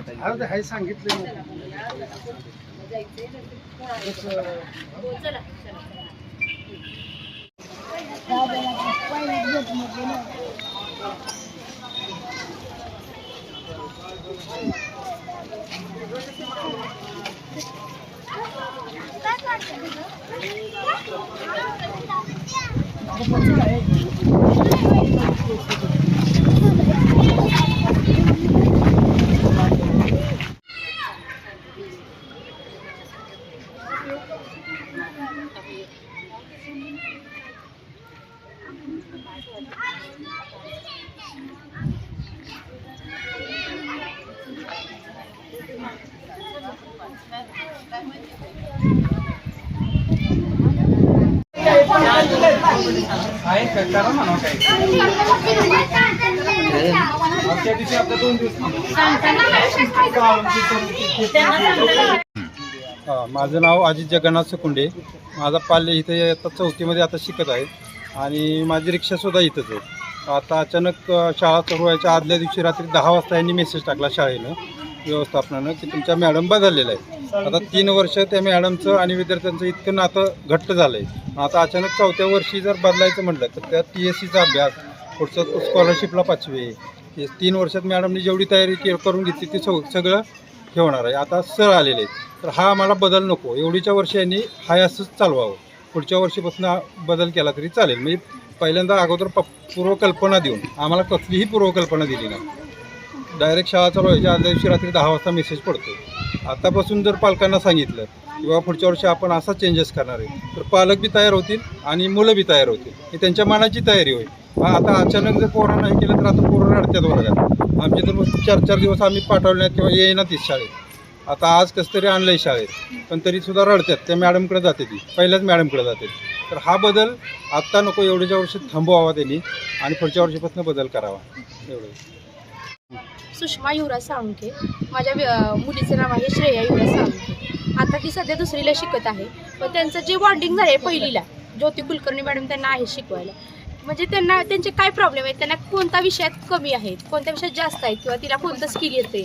ते हाय सांगितलं आहे का करा म्हणा काय त्या दिवशी आपल्या दोन दिवस हा, माझं नाव अजित जगन्नाथ सुकुंडे. माझा पाल्य इथे आता चौथीमध्ये आता शिकत आहे. आणि माझी रिक्षासुद्धा इथंच आहे. आता अचानक शाळा सुरू व्हायच्या आदल्या दिवशी रात्री दहा वाजता यांनी मेसेज टाकला शाळेनं. व्यवस्थापनानं की तुमच्या मॅडम बदललेलं आहे आता तीन वर्ष त्या मॅडमचं आणि विद्यार्थ्यांचं इतकं नातं घट्ट झालं आहे आता अचानक चौथ्या वर्षी जर बदलायचं म्हटलं तर त्या टी एस सीचा अभ्यास पुढचं स्कॉलरशिपला पाचवी. तीन वर्षात मॅडमनी जेवढी तयारी के करून घेतली ती सग सगळं हे होणार आहे. आता सर आलेले आहेत. तर हा आम्हाला बदल नको. एवढीच्या वर्षी यांनी हाय असंच चालवावं. पुढच्या वर्षीपासून बदल केला तरी चालेल. म्हणजे पहिल्यांदा अगोदर प पूर्वकल्पना देऊन आम्हाला कसलीही पूर्वकल्पना दिली नाही. डायरेक्ट शाळा चालू व्हायच्या आदल्या दिवशी रात्री दहा वाजता मेसेज पडतो आतापासून जर पालकांना सांगितलं किंवा पुढच्या वर्षी आपण असा चेंजेस करणार आहे तर पालक बी तयार होतील आणि मुलं बी तयार होतील. ही त्यांच्या मनाची तयारी होईल हा आता अचानक जर कोरोना हे केलं तर आता कोरोना रडतात वर्गात आमचे तर चार चार दिवस आम्ही पाठवले नाहीत किंवा येईना तीच शाळेत. आता आज कसं तरी आणलं आहे शाळेत. पण तरी सुद्धा रडतात त्या मॅडमकडे जाते ती. पहिल्याच मॅडमकडे जाते तर हा बदल आत्ता नको एवढ्याच्या वर्षी थांबवावा त्यांनी आणि पुढच्या वर्षीपासून बदल करावा. एवढं. सुषमा युवराज साळुंखे. माझ्या मुलीचं नाव आहे श्रेया युवराज साळुंखे. आता ती सध्या दुसरीला शिकत आहे. पण त्यांचं जे बॉन्डिंग झालं आहे पहिलीला ज्योती कुलकर्णी मॅडम त्यांना आहे शिकवायला. म्हणजे त्यांना त्यांचे काय प्रॉब्लेम आहेत? त्यांना कोणत्या विषयात कमी आहेत? कोणत्या विषयात जास्त आहेत? किंवा तिला कोणतं स्किल येते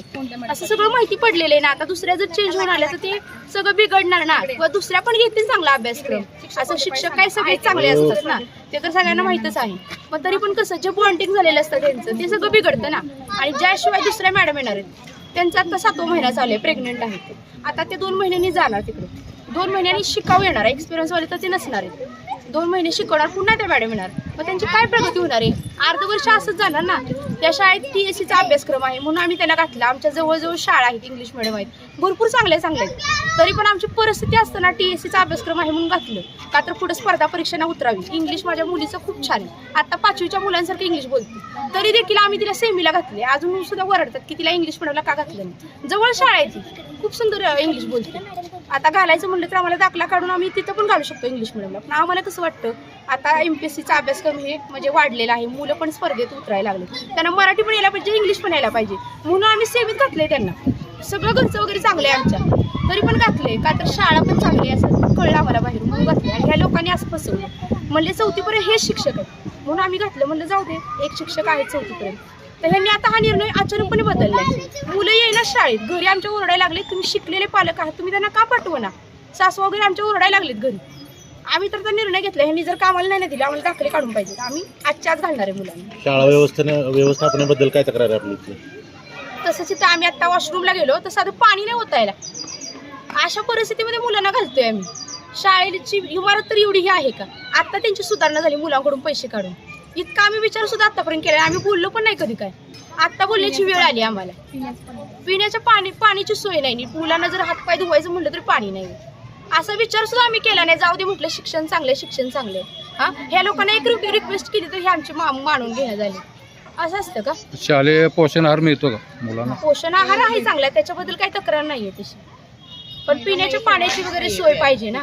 असं सगळं माहिती पडलेलं आहे ना. आता दुसऱ्या जर चेंज होऊन आल्या तर ते सगळं बिघडणार ना. किंवा दुसऱ्या पण घेतील चांगला अभ्यासक्रम. असं शिक्षक काय सगळे चांगले असतात ना. ते तर सगळ्यांना माहितच आहे. पण तरी पण कसं जे बॉन्डिंग झालेलं असतं त्यांचं ते सगळं बिघडतं ना. आणि ज्याशिवाय दुसऱ्या मॅडम येणार आहेत त्यांचा आता सातवा महिना चालू आहे? प्रेग्नेंट आहेत ते. आता ते दोन महिन्यांनी जाणार तिकडे. दोन महिन्यांनी शिकाऊ येणार. आहे एक्सपिरियन्सवाले तर ते नसणार आहेत. दोन महिने शिकवणार पुन्हा त्या मॅडम येणार. मग त्यांची काय प्रगती होणार आहे? अर्ध वर्ष असंच जाणार ना. त्या शाळेत टी एस सीचा अभ्यासक्रम आहे म्हणून आम्ही त्यांना घातला. आमच्या जवळजवळ शाळा आहेत इंग्लिश मिडियम आहेत. भरपूर चांगले चांगले आहेत. तरी पण आमची परिस्थिती असताना टी एस सीचा अभ्यासक्रम आहे म्हणून घातलं. का तर पुढे स्पर्धा परीक्षांना उतरावी. इंग्लिश माझ्या मुलीचं खूप छान आहे. आता पाचवीच्या मुलांसारखं इंग्लिश बोलते. तरी देखील आम्ही तिला सेमीला घातले. अजून सुद्धा वरडतात की तिला इंग्लिश मिडियमला का घातलं नाही. जवळ शाळा आहे ती. खूप सुंदर इंग्लिश बोलते. आता घालायचं म्हणलं तर आम्हाला दाखला काढून आम्ही तिथं पण घालू शकतो इंग्लिश मिडियमला पण आम्हाला कसं वाटतं? आता एम पी एस सीचा अभ्यासक्रम हे म्हणजे वाढलेला आहे. मुलं पण स्पर्धेत उतरायला लागले. त्यांना मराठी पण यायला पाहिजे इंग्लिश पण यायला पाहिजे. म्हणून आम्ही सेवेत घातले त्यांना. सगळं घरचं वगैरे चांगलं आहे आमच्या. तरी पण घातले का तर शाळा पण चांगली आहे असं कळलं आम्हाला बाहेर म्हणून घातले आणि ह्या लोकांनी असं फसवलं म्हणले चौथीपर्यंत हेच शिक्षक आहेत. म्हणून आम्ही घातलं. म्हणलं जाऊ दे एक शिक्षक आहे चौथीपर्यंत तर ह्यांनी आता हा निर्णय अचानकपणे बदलला मुलं येईना शाळेत. घरी आमच्या ओरडायला लागले तुम्ही शिकलेले पालक आहात. तुम्ही त्यांना का पाठवा ना सासू वगैरे आमच्या ओरडायला लागलेत घरी. आम्ही तर तो निर्णय घेतला ह्यांनी जर कामाला नाही ना दिले आम्हाला दाखले काढून पाहिजे आम्ही आजच्या आज घालणार आहे मुलांना. शाळा व्यवस्थेने व्यवस्थापनाबद्दल काय तक्रार आहे आपली इथली? तसंच इथं आम्ही आता वॉशरूमला गेलो तर साधं पाणी नाही होता यायला. अशा परिस्थितीमध्ये मुलांना घालतोय आम्ही. शाळेची इमारत तर एवढी ही आहे का? आता त्यांची सुधारणा झाली मुलांकडून पैसे काढून. इतका आम्ही विचार सुद्धा आतापर्यंत केला आम्ही बोललो पण नाही कधी काय. आता बोलण्याची वेळ आली आम्हाला. पिण्याच्या पाणी पाण्याची सोय नाही. नीट. मुलांना जर हातपाय धुवायचं म्हटलं तरी पाणी नाही. असा विचार सुद्धा आम्ही केला नाही. जाऊ दे म्हटलं शिक्षण चांगले शिक्षण चांगले हा? ह्या लोकांना एक रिक्वेस्ट केली तर हे आमची मा- मानून घेणं झाली. असं असतं का? शालेय पोषण आहार मिळतो का मुलांना? पोषण आहार आहे चांगला त्याच्याबद्दल काही तक्रार नाहीये तशी पण पिण्याच्या पाण्याची वगैरे सोय पाहिजे ना.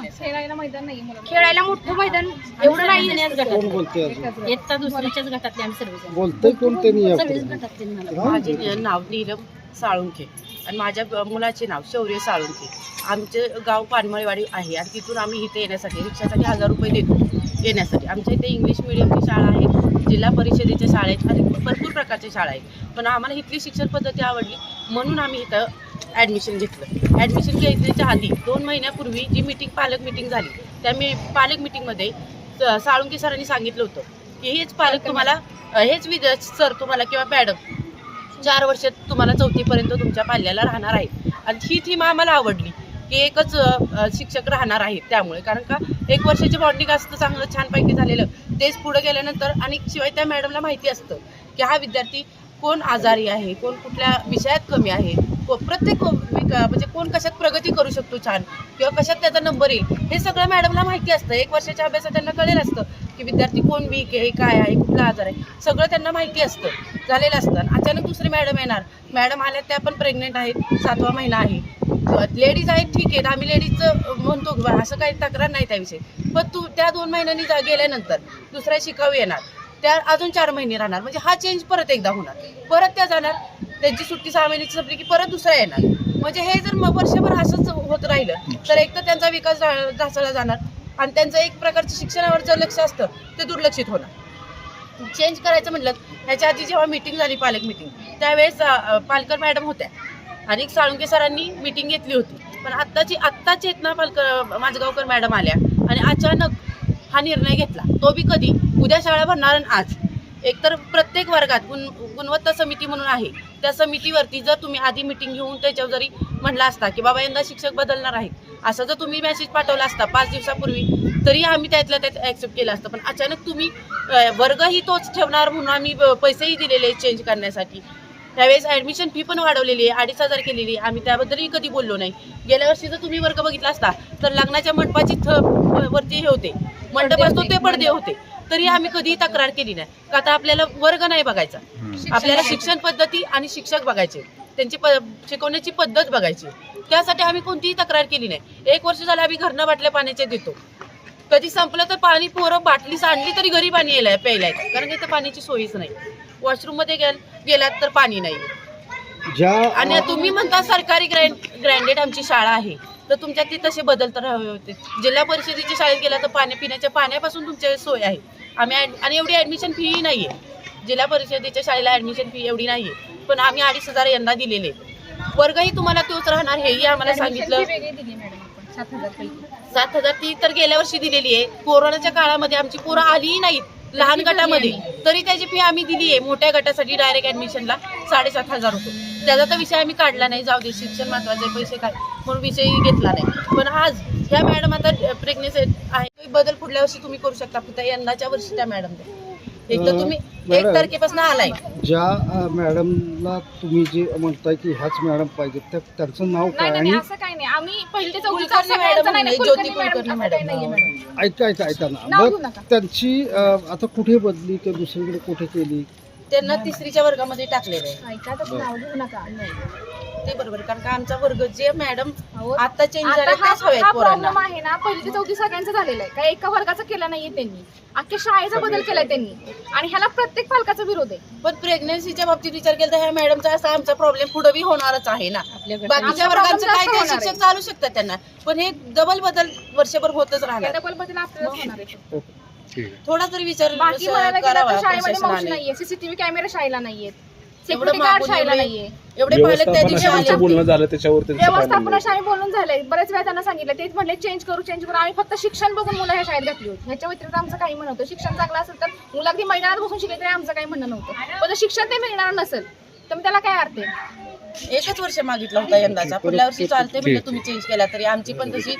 खेळायला मोठं मैदान एवढं नाही इयत्ता दुसरीच्याच गटातले. आम्ही सर्वजण. बोलतंय कोण त्यांनी सर्वच गटातले मला. माझे नाव नीरम साळुंखे. आणि माझ्या मुलाचे नाव शौर्य साळुंखे. आमचे गाव पानमळेवाडी आहे आणि तिथून आम्ही इथे येण्यासाठी रिक्षासाठी हजार रुपये देतो येण्यासाठी. आमच्या इथे इंग्लिश मिडियमची शाळा आहे जिल्हा परिषदेच्या शाळेत आणि भरपूर प्रकारच्या शाळा आहेत. पण आम्हाला इथली शिक्षण पद्धती आवडली म्हणून आम्ही इथं ॲडमिशन घेतलं. ॲडमिशन घेतल्याच्या आधी दोन महिन्यापूर्वी जी मिटिंग पालक मिटिंग झाली त्या मी पालक मिटिंगमध्ये साळुंके सरांनी सांगितलं होतं की हेच पालक तुम्हाला हेच विद्या सर तुम्हाला किंवा मॅडम चार वर्ष तुम्हाला चौथीपर्यंत तुमच्या पाल्याला राहणार आहे. आणि ही थीम आम्हाला आवडली की एकच शिक्षक राहणार आहेत त्यामुळे. कारण का एक वर्षाची बॉन्डिंग असतं चांगलं छानपैकी झालेलं. तेच पुढे गेल्यानंतर आणि शिवाय त्या मॅडमला माहिती असतं की हा विद्यार्थी कोण आजारी आहे कोण कुठल्या विषयात कमी आहे प्रत्येक म्हणजे कोण कशात प्रगती करू शकतो छान किंवा कशात त्याचा नंबर येईल हे सगळं मॅडमला माहिती असतं. एक वर्षाच्या अभ्यासात त्यांना कळेल असतं की विद्यार्थी कोण वीक आहे काय आहे कुठला आजार आहे. सगळं त्यांना माहिती असतं झालेलं असतं. आणि अचानक दुसरी मॅडम येणार. मॅडम आल्या त्या पण प्रेग्नेंट आहेत सातवा महिना आहे. लेडीज आहेत ठीक आहेत. आम्ही लेडीजचं म्हणतो की असं काही तक्रार नाही त्याविषयी. पण तू त्या दोन महिन्यांनी जा गेल्यानंतर दुसऱ्या शिकाऊ येणार. त्या अजून चार महिने राहणार. म्हणजे हा चेंज परत एकदा होणार. परत त्या जाणार. त्यांची सुट्टी सहा महिन्याची संपली की परत दुसरा येणार. म्हणजे हे जर वर्षभर असंच होत राहिलं तर एक तर त्यांचा विकास ढासळला जाणार आणि त्यांचं एक प्रकारचं शिक्षणावर जर लक्ष असतं ते दुर्लक्षित होणार. चेंज करायचं म्हटलं ह्याच्या आधी जेव्हा मीटिंग झाली पालक मीटिंग त्यावेळेस पालकर मॅडम होत्या. आणि साळुंके सरांनी मीटिंग घेतली होती. पण आत्ताची आत्ता चेतना पालकर माझगावकर मॅडम आल्या आणि अचानक हा निर्णय घेतला. तो बी कधी? उद्या शाळा भरणार आणि आज. एकतर प्रत्येक वर्गात गुण गुणवत्ता समिती म्हणून आहे. त्या समितीवरती जर तुम्ही आधी मिटिंग घेऊन त्याच्यावर जरी म्हणला असता की बाबा यंदा शिक्षक बदलणार आहेत असं जर तुम्ही मेसेज पाठवला असता पाच दिवसापूर्वी तरी आम्ही त्यातल्या त्यात ॲक्सेप्ट केलं असतं. पण अचानक तुम्ही वर्गही तोच ठेवणार म्हणून आम्ही पैसेही दिलेले चेंज करण्यासाठी. त्यावेळेस ॲडमिशन फी पण वाढवलेली आहे अडीच हजार केलेली आहे. आम्ही त्याबद्दलही कधी बोललो नाही. गेल्या वर्षी जर तुम्ही वर्ग बघितला असता तर लग्नाच्या मंडपाची थ वरती हे होते. मंडप असतो ते पडदे होते. तरी आम्ही कधीही तक्रार केली नाही. का आता आपल्याला वर्ग नाही बघायचा. आपल्याला शिक्षण पद्धती आणि शिक्षक बघायचे. त्यांची शिकवण्याची पद्धत बघायची. त्यासाठी आम्ही कोणतीही तक्रार केली नाही. एक वर्ष झालं आम्ही घरनं बाटल्या पाण्याचे देतो. कधी संपलं तर पाणी पोरं बाटली सांडली तरी घरी पाणी यायला प्यायला येतं. कारण इथं पाण्याची सोयीच नाही. वॉशरूममध्ये गेल गेलात तर पाणी नाही. ज्या आणि तुम्ही म्हणता सरकारी ग्रँड ग्रँडेड आमची शाळा आहे. तर तुमच्यात ती तसे बदल तर हवे होते. जिल्हा परिषदेच्या शाळेत गेला तर पाणी पिण्याच्या पाण्यापासून तुमच्या सोय आहे. आम्ही आणि एवढी ॲडमिशन फीही नाही आहे जिल्हा परिषदेच्या शाळेला ॲडमिशन फी एवढी नाही आहे पण आम्ही अडीच हजार यंदा दिलेले. वर्गही तुम्हाला तोच राहणार हेही आम्हाला सांगितलं. सात हजार ती तर गेल्या वर्षी दिलेली आहे. कोरोनाच्या काळामध्ये आमची पोरं आलीही नाहीत लहान गटामध्ये. तरी त्याची फी आम्ही दिली आहे मोठ्या गटासाठी डायरेक्ट ऍडमिशनला साडेसात हजार रुपये. त्याचा तर विषय आम्ही काढला नाही. जाऊ दे शिक्षण महत्त्वाचे पैसे काय? म्हणून विषयही घेतला नाही. पण आज ह्या मॅडम आता प्रेग्नेन्सी आहे. बदल पुढल्या वर्षी तुम्ही करू शकता. फक्त यंदाच्या वर्षी त्या मॅडम एक तर तुम्ही एक मॅडम. तारखेपासून आलाय ज्या मॅडमला तुम्ही जे म्हणताय की ह्याच मॅडम पाहिजेत त्या त्यांचं नाव काय नाही आणि नाही, असं काही नाही आम्ही पहिली ते चौथीचं कुलकर्णी असं मॅडम काही नाही, नाही, कुलकर्णी ज्योती मॅडम कुलकर्णी असं काही मॅडम. नाहीये मॅडम ऐका ऐका ऐका ना नाव घेऊ मग नका. त्यांची अ, आता कुठे बदली किंवा दुसरीकडे कुठे केली त्यांना तिसरीच्या वर्गामध्ये टाकलेलं आहे. ऐका तसं नाव घेऊ नका ते बरोबर कारण का आमचा वर्ग जे मॅडम अहो, आता चेंज आता हा हा पोरांना. प्रॉब्लेम आहे ना पहिली ते चौथी सगळ्यांचं झालेलं आहे. काय एका वर्गाचा केला नाहीये त्यांनी. अख्ख्या शाळेचा बदल केलाय त्यांनी. आणि ह्याला प्रत्येक पालकाचा विरोध आहे. पण प्रेग्नन्सीच्या बाबतीत विचार केला तर ह्या मॅडमचा असा आमचा प्रॉब्लेम पुढे बी होणारच आहे ना. बाकीच्या आमचा वर्गांचं problem काय जास्त होणार शिक्षक आहे. चालू शकतात त्यांना. पण हे डबल बदल वर्षभर होतच राहणार. डबल बदल आपल्याला होणार आहे. थोडा तरी विचार बाकी म्हणायला गेलं करावा तर शाळेमध्ये मावशी प्रशासनाने. नाहीये सीसीटीव्ही कॅमेरा शाळेला नाहीयेत. एवढं सिक्युरिटी गार्ड मागून शाळेला एवढे- नाहीये. एवढे पालक त्या दिवशी आले. बोलणं होते. झालं त्याच्यावर त्यांचं काय म्हणणं व्यवस्थापन आहे? शाळेत बोलून झालंय. बरेच वेळा त्यांना सांगितलं. तेच म्हणले चेंज करू चेंज करू. आम्ही फक्त शिक्षण बघून मुलं ह्या शाळेत घातली होती. ह्याच्या व्यतिरिक्त आमचं काही म्हणत होतं. शिक्षण चांगलं असेल तर मुलं अगदी मैदानात बसून शिकले तरी आमचं काही म्हणणं नव्हतं. पण जर शिक्षण ते मिळणार नसेल तर मग त्याला काय अर्थ आहे? एकच वर्ष मागितला होता यंदाचा. पुढल्या वर्षी चालते म्हणजे तुम्ही चेंज केला तरी. आमची पण तशी